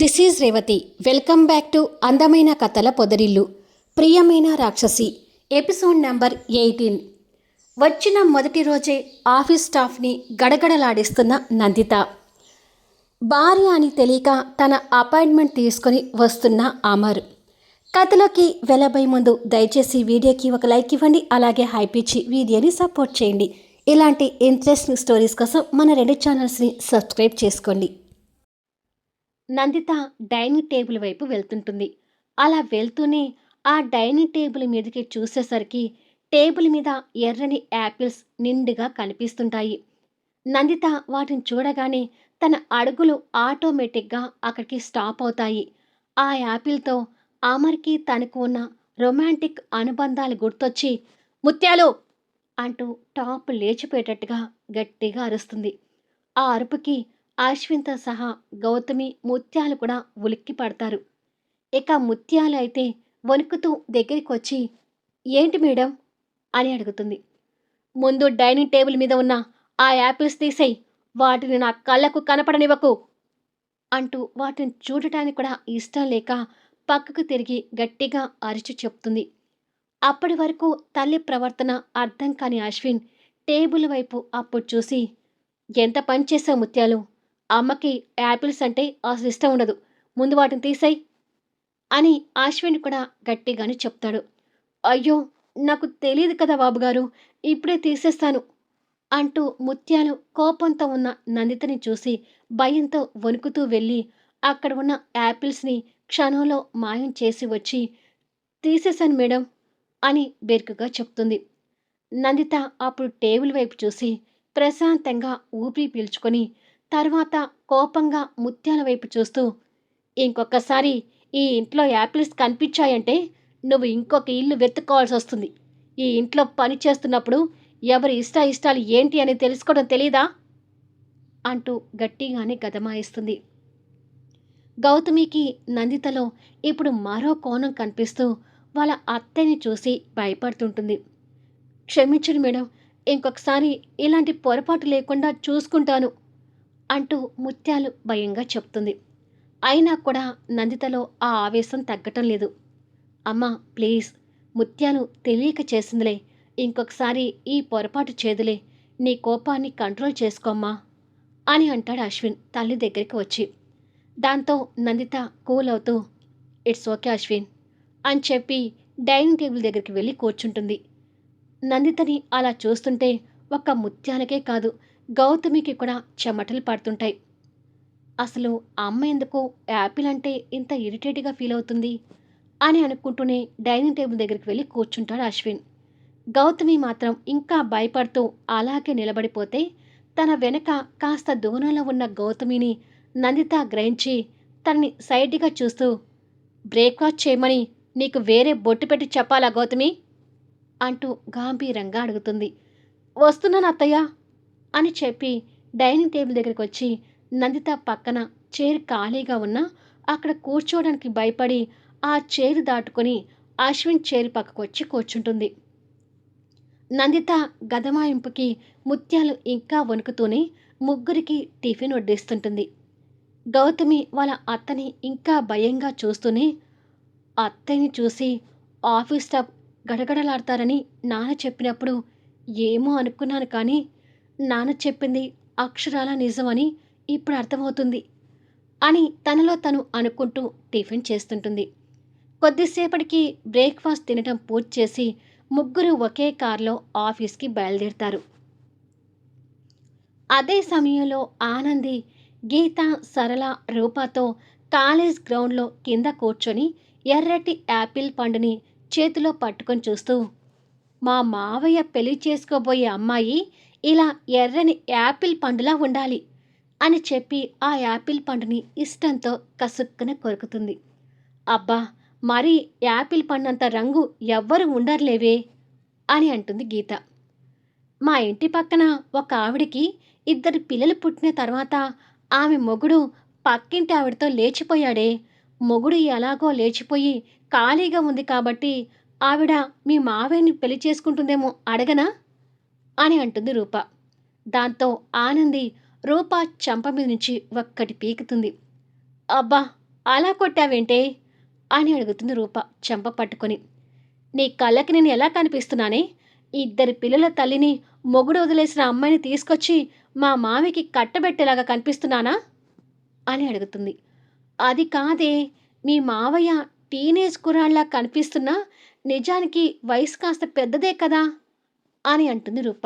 This is Revathi welcome back to అందమైన కథల పొదరిల్లు ప్రియమైన రాక్షసి ఎపిసోడ్ నెంబర్ ఎయిటీన్ వచ్చిన మొదటి రోజే ఆఫీస్ స్టాఫ్ని గడగడలాడిస్తున్న నందిత. భార్య అని తెలియక తన అపాయింట్మెంట్ తీసుకొని వస్తున్న అమర్. కథలోకి వెళ్ళబోయే ముందు దయచేసి వీడియోకి ఒక లైక్ ఇవ్వండి అలాగే హైప్ ఇచ్చి వీడియోని సపోర్ట్ చేయండి. ఇలాంటి ఇంట్రెస్టింగ్ స్టోరీస్ కోసం మన రెండు ఛానల్స్ని సబ్స్క్రైబ్ చేసుకోండి. నందిత డైనింగ్ టేబుల్ వైపు వెళ్తుంటుంది. అలా వెళ్తూనే ఆ డైనింగ్ టేబుల్ మీదకి చూసేసరికి టేబుల్ మీద ఎర్రని యాపిల్స్ నిండుగా కనిపిస్తుంటాయి. నందిత వాటిని చూడగానే తన అడుగులు ఆటోమేటిక్గా అక్కడికి స్టాప్ అవుతాయి. ఆ యాపిల్తో అమర్కి తనకు ఉన్న రొమాంటిక్ అనుబంధాలు గుర్తొచ్చి ముత్యాలు! అంటూ టాప్ లేచిపోయేటట్టుగా గట్టిగా అరుస్తుంది. ఆ అరుపుకి అశ్విన్తో సహా గౌతమి ముత్యాలు కూడా ఉలిక్కి పడతారు. ఇక ముత్యాలు అయితే వణుకుతూ దగ్గరికి వచ్చి ఏంటి మేడం? అని అడుగుతుంది. ముందు డైనింగ్ టేబుల్ మీద ఉన్న ఆ యాపిల్స్ తీసేయి వాటిని నా కళ్ళకు కనపడనివ్వకు అంటూ వాటిని చూడటానికి కూడా ఇష్టం లేక పక్కకు తిరిగి గట్టిగా అరిచి చెప్తుంది. అప్పటి వరకు తల్లి ప్రవర్తన అర్థం కాని అశ్విన్ టేబుల్ వైపు అప్పుడు చూసి ఎంత పని ముత్యాలు? అమ్మకి యాపిల్స్ అంటే అసలు ఇష్టం ఉండదు. ముందు వాటిని తీసాయి అని అశ్విన్ కూడా గట్టిగానే చెప్తాడు. అయ్యో నాకు తెలియదు కదా బాబుగారు ఇప్పుడే తీసేస్తాను అంటూ ముత్యాలు కోపంతో ఉన్న నందితని చూసి భయంతో వణుకుతూ వెళ్ళి అక్కడ ఉన్న యాపిల్స్ని క్షణంలో మాయం చేసి వచ్చి తీసేశాను మేడం అని బెరుకుగా చెప్తుంది. నందిత అప్పుడు టేబుల్ వైపు చూసి ప్రశాంతంగా ఊపిరి పీల్చుకొని తర్వాత కోపంగా ముత్యాల వైపు చూస్తూ ఇంకొకసారి ఈ ఇంట్లో యాపిల్స్ కనిపించాయంటే నువ్వు ఇంకొక ఇల్లు వెతుక్కోవాల్సి వస్తుంది. ఈ ఇంట్లో పని చేస్తున్నప్పుడు ఎవరి ఇష్ట ఇష్టాలు ఏంటి అని తెలుసుకోవడం తెలీదా అంటూ గట్టిగానే గదమాయిస్తుంది. గౌతమికి నందితలో ఇప్పుడు మరో కోణం కనిపిస్తూ వాళ్ళ అత్తని చూసి భయపడుతుంటుంది. క్షమించండి మేడం ఇంకొకసారి ఇలాంటి పొరపాటు లేకుండా చూసుకుంటాను. అంటూ ముత్యాలు భయంగా చెప్తుంది. అయినా కూడా నందితలో ఆ ఆవేశం తగ్గటం లేదు. అమ్మా ప్లీజ్. ముత్యాలు తెలియక చేసిందిలే. ఇంకొకసారి ఈ పొరపాటు చేదులే. నీ కోపాన్ని కంట్రోల్ చేసుకోమ్మా అని అంటాడు అశ్విన్ తల్లి దగ్గరికి వచ్చి. దాంతో నందిత కూల్ అవుతూ ఇట్స్ ఓకే అశ్విన్ అని చెప్పి డైనింగ్ టేబుల్ దగ్గరికి వెళ్ళి కూర్చుంటుంది. నందితని అలా చూస్తుంటే ఒక్క ముత్యాలకే కాదు గౌతమికి కూడా చెమటలు పడుతుంటాయి. అసలు అమ్మ ఎందుకు యాపిల్ అంటే ఇంత ఇరిటేట్గా ఫీల్ అవుతుంది? అని అనుకుంటూనే డైనింగ్ టేబుల్ దగ్గరికి వెళ్ళి కూర్చుంటాడు అశ్విన్. గౌతమి మాత్రం ఇంకా భయపడుతూ అలాగే నిలబడిపోతే తన వెనక కాస్త దూరంలో ఉన్న గౌతమిని నందిత గ్రహించి తనని సైడ్గా చూస్తూ బ్రేక్ఫాస్ట్ చేయమని నీకు వేరే బొట్టు పెట్టి చెప్పాలా గౌతమి? అంటూ గాంభీరంగా అడుగుతుంది. వస్తున్నాను అత్తయ్య అని చెప్పి డైనింగ్ టేబుల్ దగ్గరికి వచ్చి నందిత పక్కన చైర్ ఖాళీగా ఉన్నా అక్కడ కూర్చోవడానికి భయపడి ఆ చైర్ దాటుకొని అశ్విన్ చైర్ పక్కకు వచ్చి కూర్చుంటుంది. నందిత గదమాయింపుకి ముత్యాలు ఇంకా వణుకుతూనే ముగ్గురికి టిఫిన్ వడ్డిస్తుంటుంది. గౌతమి వాళ్ళ అత్తని ఇంకా భయంగా చూస్తూనే అత్తని చూసి ఆఫీస్ స్టాఫ్ గడగడలాడతారని నాన్న చెప్పినప్పుడు ఏమో అనుకున్నాను కానీ నాన్న చెప్పింది అక్షరాల నిజమని ఇప్పుడు అర్థమవుతుంది అని తనలో తను అనుకుంటూ టిఫిన్ చేస్తుంటుంది. కొద్దిసేపటికి బ్రేక్ఫాస్ట్ తినటం పూర్తి చేసి ముగ్గురు ఒకే కారులో ఆఫీస్కి బయలుదేరుతారు. అదే సమయంలో ఆనంది గీత సరళ రూపాతో కాలేజ్ గ్రౌండ్లో కింద కూర్చొని ఎర్రటి యాపిల్ పండుని చేతిలో పట్టుకొని చూస్తూ మా మావయ్య పెళ్ళి చేసుకోబోయే అమ్మాయి ఇలా ఎర్రని యాపిల్ పండులా ఉండాలి అని చెప్పి ఆ యాపిల్ పండుని ఇష్టంతో కసుక్కున కొరుకుతుంది. అబ్బా మరి యాపిల్ పండంత రంగు ఎవ్వరు ఉండర్లేవే అని అంటుంది గీత. మా ఇంటి పక్కన ఒక ఆవిడికి ఇద్దరు పిల్లలు పుట్టిన తర్వాత ఆమె మొగుడు పక్కింటి ఆవిడతో లేచిపోయాడే. మొగుడు ఎలాగో లేచిపోయి ఖాళీగా ఉంది కాబట్టి ఆవిడ మీ మావయ్యని పెళ్ళి చేసుకుంటుందేమో అడగనా? అని అంటుంది రూప. దాంతో ఆనంది రూప చంప మీద నుంచి ఒక్కటి పీకుతుంది. అబ్బా అలా కొట్టావేంటే? అని అడుగుతుంది రూప చెంప పట్టుకొని. నీ కళ్ళకి నేను ఎలా కనిపిస్తున్నానే? ఇద్దరి పిల్లల తల్లిని మొగుడు వదిలేసిన అమ్మాయిని తీసుకొచ్చి మా మామికి కట్టబెట్టేలాగా కనిపిస్తున్నానా? అని అడుగుతుంది. అది కాదే మీ మావయ్య టీనేజ్ కురాళ్ళ కనిపిస్తున్నా నిజానికి వయసు కాస్త పెద్దదే కదా? అని అంటుంది రూప.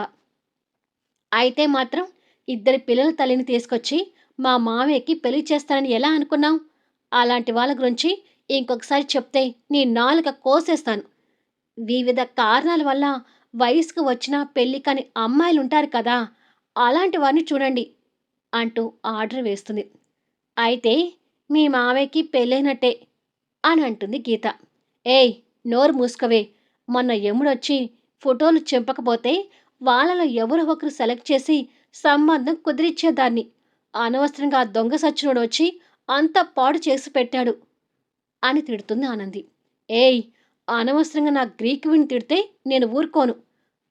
అయితే మాత్రం ఇద్దరి పిల్లల తల్లిని తీసుకొచ్చి మా మామయ్యకి పెళ్ళి చేస్తానని ఎలా అనుకున్నాం అలాంటి వాళ్ళ గురించి ఇంకొకసారి చెప్తే నీ నాలుక కోసేస్తాను. వివిధ కారణాల వల్ల వయసుకు వచ్చిన పెళ్ళి కాని అమ్మాయిలు ఉంటారు కదా అలాంటి వారిని చూడండి అంటూ ఆర్డర్ వేస్తుంది. అయితే మీ మామయ్యకి పెళ్ళైనట్టే అని అంటుంది గీత. ఏయ్ నోరు మూసుకోవే. మొన్న యముడొచ్చి ఫోటోలు చెంపకపోతే వాళ్ళలో ఎవరో ఒకరు సెలెక్ట్ చేసి సంబంధం కుదిరిచ్చేదాన్ని. అనవసరంగా దొంగ సచ్చినోడు వచ్చి అంత పాడు చేసి పెట్టాడు అని తిడుతుంది ఆనంది. ఏయ్ అనవసరంగా నా గ్రీక్ విని తిడితే నేను ఊరుకోను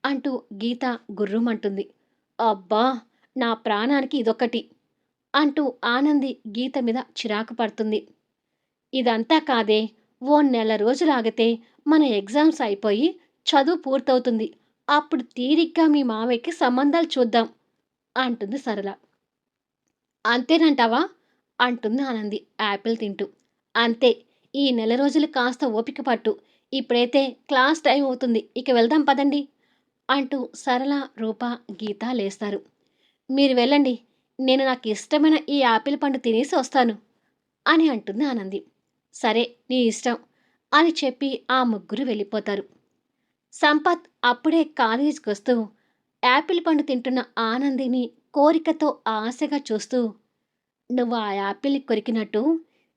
అంటూ గీత గుర్రుమంటుంది అబ్బా నా ప్రాణానికి ఇదొకటి అంటూ ఆనంది గీత మీద చిరాకు పడుతుంది. ఇదంతా కాదే ఓ నెల రోజులు ఆగితే మన ఎగ్జామ్స్ అయిపోయి చదువు పూర్తవుతుంది. అప్పుడు తీరిగ్గా మీ మామయ్యకి సంబంధాలు చూద్దాం అంటుంది సరళ. అంతేనంటావా? అంటుంది ఆనంది యాపిల్ తింటూ. అంతే ఈ నెల రోజులు కాస్త ఓపిక పట్టు. ఇప్పుడైతే క్లాస్ టైం అవుతుంది ఇక వెళ్దాం పదండి అంటూ సరళ రూప గీత లేస్తారు. మీరు వెళ్ళండి నేను నాకు ఇష్టమైన ఈ యాపిల్ పండు తినేసి వస్తాను అని అంటుంది ఆనంది. సరే నీ ఇష్టం అని చెప్పి ఆ ముగ్గురు వెళ్ళిపోతారు. సంపత్ అప్పుడే కాలేజీకి వస్తూ యాపిల్ పండు తింటున్న ఆనందిని కోరికతో ఆశగా చూస్తూ నువ్వు ఆ యాపిల్ కొరికినట్టు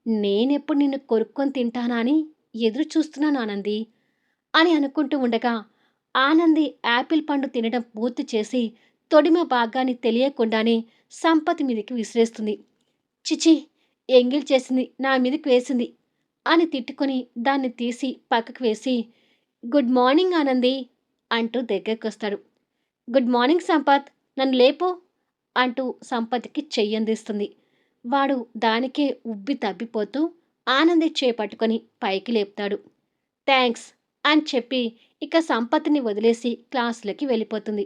నేనెప్పుడు నిన్ను కొరుక్కొని తింటానా అని ఎదురు చూస్తున్నాను ఆనంది అని అనుకుంటూ ఉండగా ఆనంది యాపిల్ పండు తినడం పూర్తి చేసి తొడిమ భాగాన్ని తెలియకుండానే సంపత్ మీదకి విసిరేస్తుంది. చిచి ఎంగిల్ చేసింది నా మీదకి వేసింది అని తిట్టుకొని దాన్ని తీసి పక్కకు వేసి గుడ్ మార్నింగ్ ఆనంది అంటూ దగ్గరకొస్తాడు. గుడ్ మార్నింగ్ సంపత్ నన్ను లేపు అంటూ సంపత్కి చెయ్యందిస్తుంది వాడు దానికే ఉబ్బి తబ్బిపోతూ ఆనంది చేపట్టుకొని పైకి లేపుతాడు. థ్యాంక్స్ అని చెప్పి ఇక సంపత్ని వదిలేసి క్లాసులకి వెళ్ళిపోతుంది.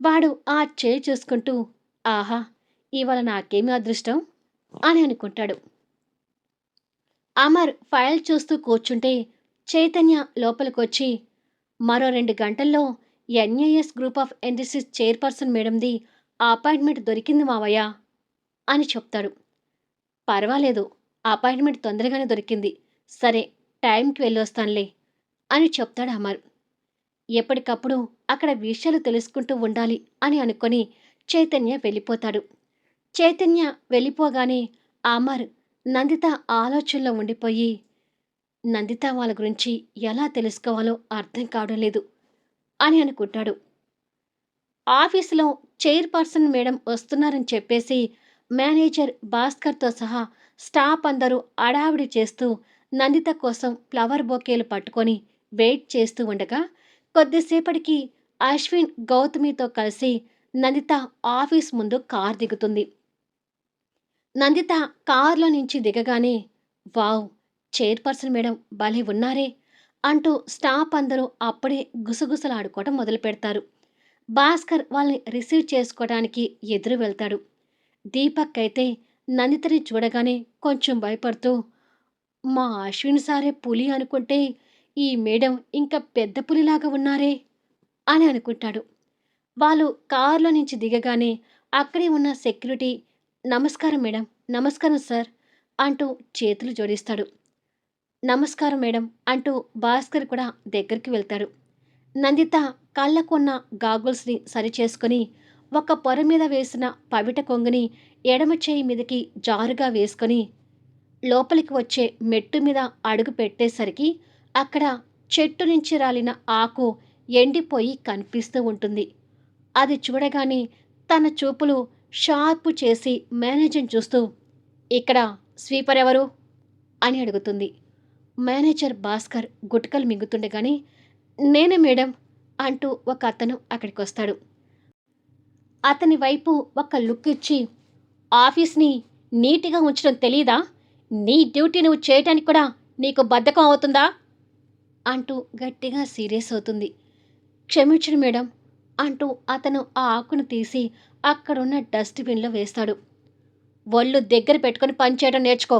వాడు ఆ చేయి చూసుకుంటూ ఆహా ఇవాళ నాకేమి అదృష్టం? అని అనుకుంటాడు. అమర్ ఫైల్ చూస్తూ కూర్చుంటే చైతన్య లోపలికొచ్చి మరో రెండు గంటల్లో ఎన్ఏఎస్ గ్రూప్ ఆఫ్ ఎండిసిస్ చైర్పర్సన్ మేడంది అపాయింట్మెంట్ దొరికింది మావయ్య అని చెప్తాడు. పర్వాలేదు అపాయింట్మెంట్ తొందరగానే దొరికింది. సరే టైంకి వెళ్ళొస్తానులే అని చెప్తాడు అమర్. ఎప్పటికప్పుడు అక్కడ విషయాలు తెలుసుకుంటూ ఉండాలి అని అనుకొని చైతన్య వెళ్ళిపోతాడు. చైతన్య వెళ్ళిపోగానే అమర్ నందిత ఆలోచనలో ఉండిపోయి నందిత వాళ్ళ గురించి ఎలా తెలుసుకోవాలో అర్థం కావడం లేదు అని అనుకుంటాడు. ఆఫీసులో చైర్పర్సన్ మేడం వస్తున్నారని చెప్పేసి మేనేజర్ భాస్కర్తో సహా స్టాఫ్ అందరూ అడావిడి చేస్తూ నందిత కోసం ఫ్లవర్ బొకేలు పట్టుకొని వెయిట్ చేస్తూ ఉండగా కొద్దిసేపటికి అశ్విన్ గౌతమితో కలిసి నందిత ఆఫీస్ ముందు కార్ దిగుతుంది. నందిత కారులో నుంచి దిగగానే వావ్ చైర్పర్సన్ మేడం భలే ఉన్నారే అంటూ స్టాఫ్ అందరూ అప్పుడే గుసగుసలాడుకోవటం మొదలు పెడతారు. భాస్కర్ వాళ్ళని రిసీవ్ చేసుకోవడానికి ఎదురు వెళ్తాడు. దీపక్ అయితే నందితని చూడగానే కొంచెం భయపడుతూ మా అశ్విన్ సారే పులి అనుకుంటే ఈ మేడం ఇంకా పెద్ద పులిలాగా ఉన్నారే అని అనుకుంటాడు. వాళ్ళు కారులో నుంచి దిగగానే అక్కడే ఉన్న సెక్యూరిటీ నమస్కారం మేడం నమస్కారం సార్ అంటూ చేతులు జోడిస్తాడు. నమస్కారం మేడం అంటూ భాస్కర్ కూడా దగ్గరికి వెళ్తాడు. నందిత కళ్ళకున్న గాగుల్స్ని సరిచేసుకొని ఒక పొర మీద వేసిన పవిట కొంగుని ఎడమ చేయి మీదకి జారుగా వేసుకొని లోపలికి వచ్చే మెట్టు మీద అడుగు పెట్టేసరికి అక్కడ చెట్టు నుంచి రాలిన ఆకు ఎండిపోయి కనిపిస్తూ ఉంటుంది. అది చూడగానే తన చూపులు షార్పు చేసి మేనేజర్ని చూస్తూ ఇక్కడ స్వీపర్ ఎవరు? అని అడుగుతుంది. మేనేజర్ భాస్కర్ గుట్కలు మింగుతుండగానే నేనే మేడం అంటూ ఒక అతను అక్కడికి వస్తాడు అతని వైపు ఒక లుక్ ఇచ్చి ఆఫీస్ని నీట్గా ఉంచడం తెలియదా నీ డ్యూటీ నువ్వు చేయటానికి కూడా నీకు బద్ధకం అవుతుందా? అంటూ గట్టిగా సీరియస్ అవుతుంది. క్షమించడు మేడం అంటూ అతను ఆ ఆకును తీసి అక్కడున్న డస్ట్బిన్లో వేస్తాడు. ఒళ్ళు దగ్గర పెట్టుకొని పనిచేయడం నేర్చుకో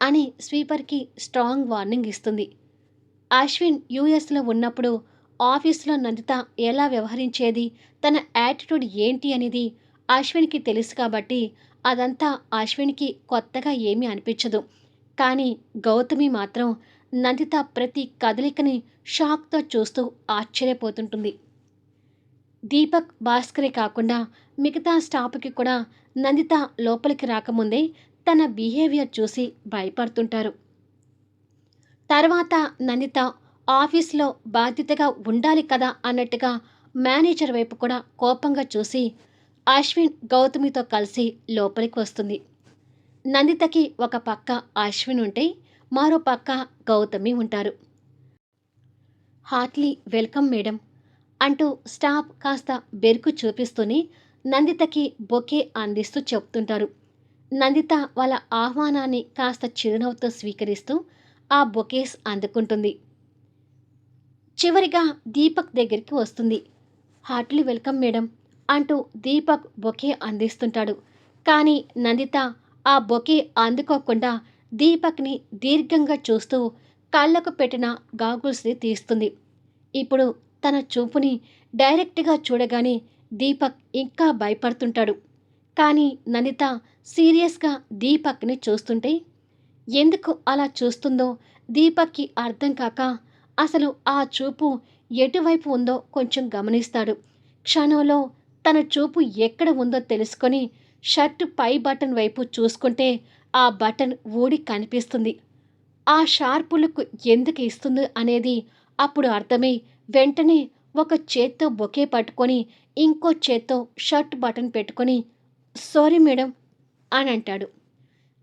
అని స్వీపర్కి స్ట్రాంగ్ వార్నింగ్ ఇస్తుంది. అశ్విన్ యూఎస్లో ఉన్నప్పుడు ఆఫీస్లో నందిత ఎలా వ్యవహరించేది తన యాటిట్యూడ్ ఏంటి అనేది అశ్విన్కి తెలుసు కాబట్టి అదంతా అశ్విన్కి కొత్తగా ఏమీ అనిపించదు. కానీ గౌతమి మాత్రం నందిత ప్రతి కదలికని షాక్తో చూస్తూ ఆశ్చర్యపోతుంటుంది. దీపక్ భాస్కరే కాకుండా మిగతా స్టాఫ్కి కూడా నందిత లోపలికి రాకముందే తన బిహేవియర్ చూసి భయపడుతుంటారు. తర్వాత నందిత ఆఫీస్లో బాధ్యతగా ఉండాలి కదా అన్నట్టుగా మేనేజర్ వైపు కూడా కోపంగా చూసి అశ్విన్ గౌతమితో కలిసి లోపలికి వస్తుంది. నందితకి ఒక పక్క అశ్విన్ ఉంటే మరో పక్క గౌతమి ఉంటారు. హార్ట్లీ వెల్కమ్ మేడం అంటూ స్టాఫ్ కాస్త బెరుకు చూపిస్తూనే నందితకి బొకే అందిస్తూ చెప్తుంటారు. నందిత వాళ్ళ ఆహ్వానాన్ని కాస్త చిరునవ్వుతో స్వీకరిస్తూ ఆ బొకేస్ అందుకుంటుంది. చివరిగా దీపక్ దగ్గరికి వస్తుంది. హార్ట్లీ వెల్కమ్ మేడం అంటూ దీపక్ బొకే అందిస్తుంటాడు. కానీ నందిత ఆ బొకే అందుకోకుండా దీపక్ని దీర్ఘంగా చూస్తూ కళ్ళకు పెట్టిన గాగుల్స్ని తీస్తుంది. ఇప్పుడు తన చూపుని డైరెక్ట్గా చూడగానే దీపక్ ఇంకా భయపడుతుంటాడు. కానీ నందిత సీరియస్గా దీపక్ని చూస్తుంటే ఎందుకు అలా చూస్తుందో దీపక్కి అర్థం కాక అసలు ఆ చూపు ఎటువైపు ఉందో కొంచెం గమనిస్తాడు. క్షణంలో తన చూపు ఎక్కడ ఉందో తెలుసుకొని షర్టు పై బటన్ వైపు చూసుకుంటే ఆ బటన్ ఊడి కనిపిస్తుంది. ఆ షార్ప్ లుక్ ఎందుకు ఇస్తుంది అనేది అప్పుడు అర్థమై వెంటనే ఒక చేత్తో బొకే పట్టుకొని ఇంకో చేత్తో షర్ట్ బటన్ పెట్టుకొని సారీ మేడం అని అంటాడు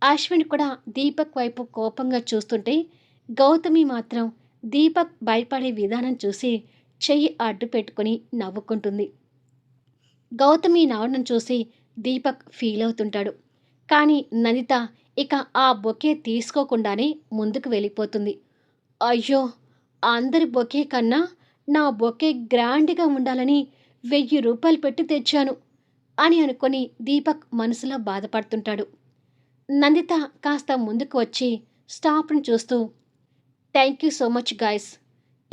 అశ్విన్ కూడా దీపక్ వైపు కోపంగా చూస్తుంటే గౌతమి మాత్రం దీపక్ భయపడే విధానం చూసి చెయ్యి అడ్డు పెట్టుకొని నవ్వుకుంటుంది. గౌతమి నవ్వడం చూసి దీపక్ ఫీల్ అవుతుంటాడు. కానీ నందిత ఇక ఆ బొకే తీసుకోకుండానే ముందుకు వెళ్ళిపోతుంది. అయ్యో అందరి బొకే కన్నా నా బొకే గ్రాండ్గా ఉండాలని వెయ్యి రూపాయలు పెట్టి తెచ్చాను. అని అనుకొని దీపక్ మనసులో బాధపడుతుంటాడు. నందిత కాస్త ముందుకు వచ్చి స్టాఫ్ని చూస్తూ thank you so much guys.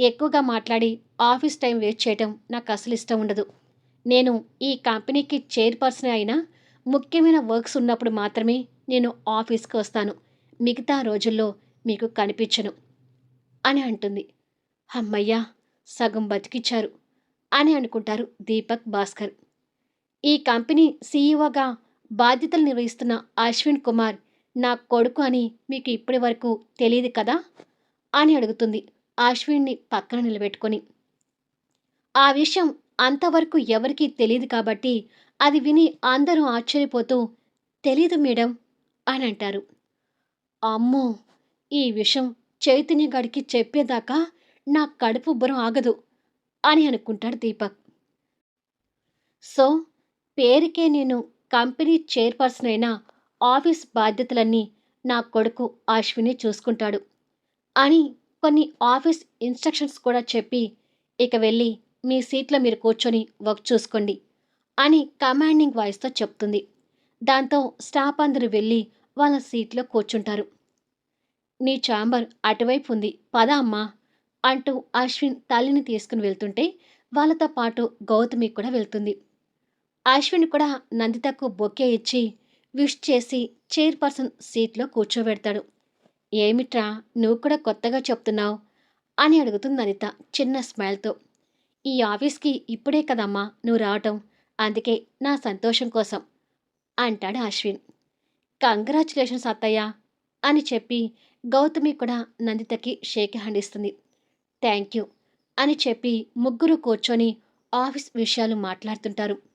ఎక్కువగా మాట్లాడి ఆఫీస్ టైం వేస్ట్ చేయటం నాకు అసలు ఇష్టం ఉండదు. నేను ఈ కంపెనీకి చైర్పర్సన్ అయినా ముఖ్యమైన వర్క్స్ ఉన్నప్పుడు మాత్రమే నేను ఆఫీస్కి వస్తాను. మిగతా రోజుల్లో మీకు కనిపించను అని అంటుంది. అమ్మయ్యా సగం బతికిచ్చారు అని అనుకుంటారు దీపక్ భాస్కర్. ఈ కంపెనీ సీఈఓగా బాధ్యతలు నిర్వహిస్తున్న అశ్విన్ కుమార్ నా కొడుకు అని మీకు ఇప్పటి వరకు తెలియదు కదా? అని అడుగుతుంది అశ్విన్ని పక్కన నిలబెట్టుకొని. ఆ విషయం అంతవరకు ఎవరికీ తెలియదు కాబట్టి అది విని అందరూ ఆశ్చర్యపోతూ తెలీదు మేడం అని అంటారు. అమ్మో! ఈ విషయం చైతన్య గడికి చెప్పేదాకా నా కడుపు బురం ఆగదు అని అనుకుంటాడు దీపక్. సో పేరుకే నేను కంపెనీ చైర్పర్సన్ అయిన ఆఫీస్ బాధ్యతలన్నీ నా కొడుకు అశ్విని చూసుకుంటాడు అని కొన్ని ఆఫీస్ ఇన్స్ట్రక్షన్స్ కూడా చెప్పి ఇక వెళ్ళి మీ సీట్లో మీరు కూర్చొని వర్క్ చూసుకోండి అని కమాండింగ్ వాయిస్తో చెప్తుంది. దాంతో స్టాఫ్ అందరూ వెళ్ళి వాళ్ళ సీట్లో కూర్చుంటారు. నీ ఛాంబర్ అటువైపు ఉంది పద అమ్మా అంటూ అశ్విన్ తల్లిని తీసుకుని వెళ్తుంటే వాళ్ళతో పాటు గౌతమి కూడా వెళ్తుంది. అశ్విన్ కూడా నందితకు బొకే ఇచ్చి విష్ చేసి చైర్పర్సన్ సీట్లో కూర్చోబెడతాడు. ఏమిట్రా నువ్వు కూడా కొత్తగా చెప్తున్నావు? అని అడుగుతుంది నందిత చిన్న స్మైల్తో. ఈ ఆఫీస్కి ఇప్పుడే కదమ్మా నువ్వు రావటం. అందుకే నా సంతోషం కోసం అంటాడు అశ్విన్. కంగ్రాచులేషన్స్ అత్తయ్య అని చెప్పి గౌతమి కూడా నందితకి షేక్ హ్యాండ్ ఇస్తుంది. థ్యాంక్ యూ అని చెప్పి ముగ్గురు కూర్చొని ఆఫీస్ విషయాలు మాట్లాడుతుంటారు.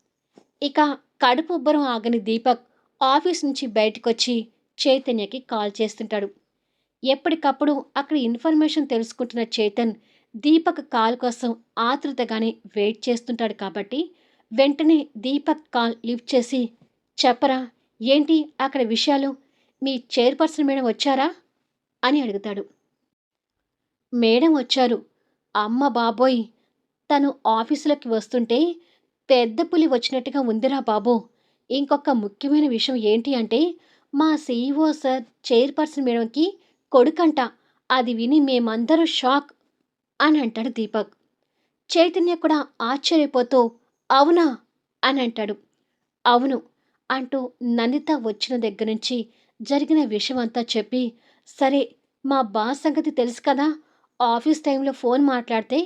ఇక కడుపు ఉబ్బరం ఆగని దీపక్ ఆఫీస్ నుంచి బయటకొచ్చి చైతన్యకి కాల్ చేస్తుంటాడు. ఎప్పటికప్పుడు అక్కడ ఇన్ఫర్మేషన్ తెలుసుకుంటున్న చైతన్ దీపక్ కాల్ కోసం ఆతృతగానే వెయిట్ చేస్తుంటాడు కాబట్టి వెంటనే దీపక్ కాల్ లిఫ్ట్ చేసి చెప్పరా ఏంటి అక్కడ విషయాలు? మీ చైర్పర్సన్ మేడం వచ్చారా? అని అడుగుతాడు. మేడం వచ్చారు. అమ్మ బాబోయ్ తను ఆఫీసులోకి వస్తుంటే పెద్ద పులి వచ్చినట్టుగా ఉందిరా బాబు. ఇంకొక ముఖ్యమైన విషయం ఏంటి అంటే మా సీఈఓ సార్ చైర్పర్సన్ మేడంకి కొడుకంట. అది విని మేమందరూ షాక్ అని అంటాడు దీపక్. చైతన్య కూడా ఆశ్చర్యపోతూ అవునా? అని అంటాడు. అవును అంటూ నందిత వచ్చిన దగ్గర నుంచి జరిగిన విషయం అంతా చెప్పి సరే మా బాస్ సంగతి తెలుసు కదా? ఆఫీస్ టైంలో ఫోన్ మాట్లాడితే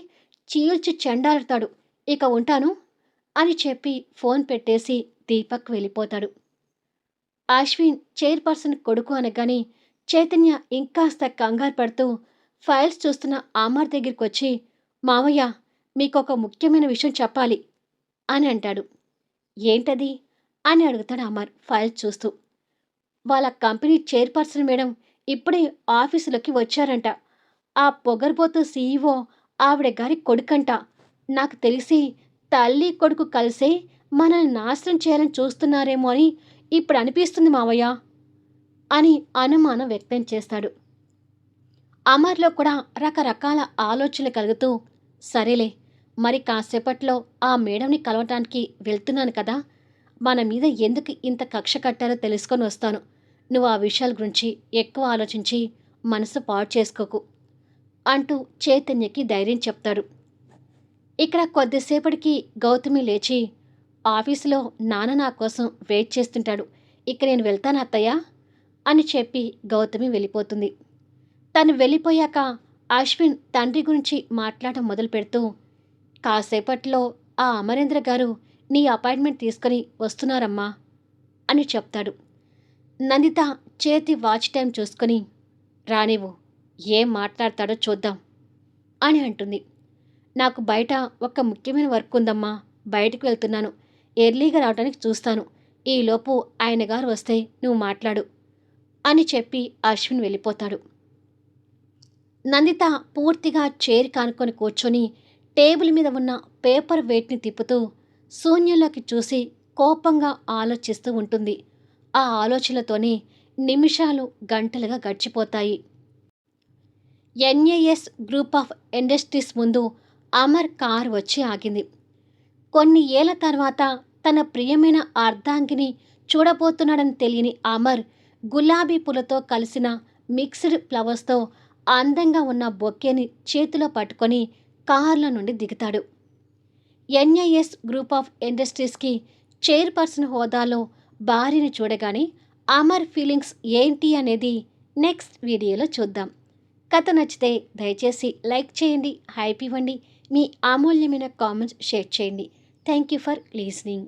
చీల్చి చెండాడతాడు ఇక ఉంటాను. అని చెప్పి ఫోన్ పెట్టేసి దీపక్ వెళ్ళిపోతాడు. అశ్విన్ చైర్పర్సన్ కొడుకు అనగానే చైతన్య ఇంకాస్త కంగారు పడుతూ ఫైల్స్ చూస్తున్న ఆమార్ దగ్గరికి వచ్చి మావయ్య మీకు ఒక ముఖ్యమైన విషయం చెప్పాలి అని అంటాడు. ఏంటది? అని అడుగుతాడు అమర్ ఫైల్స్ చూస్తూ. వాళ్ళ కంపెనీ చైర్పర్సన్ మేడం ఇప్పుడే ఆఫీసులోకి వచ్చారంట. ఆ పొగర్బోతు సీఈఓ ఆవిడ గారి కొడుకంట. నాకు తెలిసి తల్లి కొడుకు కలిసే మనల్ని నాశనం చేయాలని చూస్తున్నారేమో అని ఇప్పుడు అనిపిస్తుంది మావయ్య అని అనుమానం వ్యక్తం చేస్తాడు. అమర్లో కూడా రకరకాల ఆలోచనలు కలుగుతూ సరేలే మరి కాసేపట్లో ఆ మేడంని కలవటానికి వెళ్తున్నాను కదా మన మీద ఎందుకు ఇంత కక్ష కట్టారో తెలుసుకొని వస్తాను. నువ్వు ఆ విషయాల గురించి ఎక్కువ ఆలోచించి మనసు పాడు చేసుకోకు అంటూ చైతన్యకి ధైర్యం చెప్తాడు. ఇక్కడ కొద్దిసేపటికి గౌతమి లేచి ఆఫీసులో నాన్న నా కోసం వెయిట్ చేస్తుంటాడు. ఇక నేను వెళ్తాను అత్తయ్య అని చెప్పి గౌతమి వెళ్ళిపోతుంది. తను వెళ్ళిపోయాక అశ్విన్ తండ్రి గురించి మాట్లాడడం మొదలు పెడుతూ కాసేపట్లో ఆ అమరేంద్ర గారు నీ అపాయింట్మెంట్ తీసుకొని వస్తున్నారమ్మా అని చెప్తాడు. నందిత చేతి వాచ్ టైం చూసుకొని రానివ్వు ఏం మాట్లాడతాడో చూద్దాం అని అంటుంది. నాకు బయట ఒక ముఖ్యమైన వర్క్ ఉందమ్మా. బయటికి వెళ్తున్నాను. ఎర్లీగా రావడానికి చూస్తాను. ఈలోపు ఆయన గారు వస్తే నువ్వు మాట్లాడు అని చెప్పి అశ్విన్ వెళ్ళిపోతాడు. నందిత పూర్తిగా చేరి కానుకొని కూర్చొని టేబుల్ మీద ఉన్న పేపర్ వెయిట్ని తిప్పుతూ శూన్యంలోకి చూసి కోపంగా ఆలోచిస్తూ ఉంటుంది. ఆ ఆలోచనలతోనే నిమిషాలు గంటలుగా గడిచిపోతాయి. ఎన్ఏఎస్ గ్రూప్ ఆఫ్ ఇండస్ట్రీస్ ముందు అమర్ కార్ వచ్చి ఆగింది. కొన్ని ఏళ్ళ తర్వాత తన ప్రియమైన అర్ధాంగిని చూడబోతున్నాడని తెలియని అమర్ గులాబీ పూలతో కలిసిన మిక్స్డ్ ఫ్లవర్స్తో అందంగా ఉన్న బొక్కేని చేతిలో పట్టుకొని కార్ల నుండి దిగుతాడు. ఎన్ఐఎస్ గ్రూప్ ఆఫ్ ఇండస్ట్రీస్కి చైర్పర్సన్ హోదాలో భార్యని చూడగానే అమర్ ఫీలింగ్స్ ఏంటి అనేది నెక్స్ట్ వీడియోలో చూద్దాం. కథ నచ్చితే దయచేసి లైక్ చేయండి హైప్ ఇవ్వండి. మీ అమూల్యమైన కామెంట్స్ షేర్ చేయండి. Thank you for listening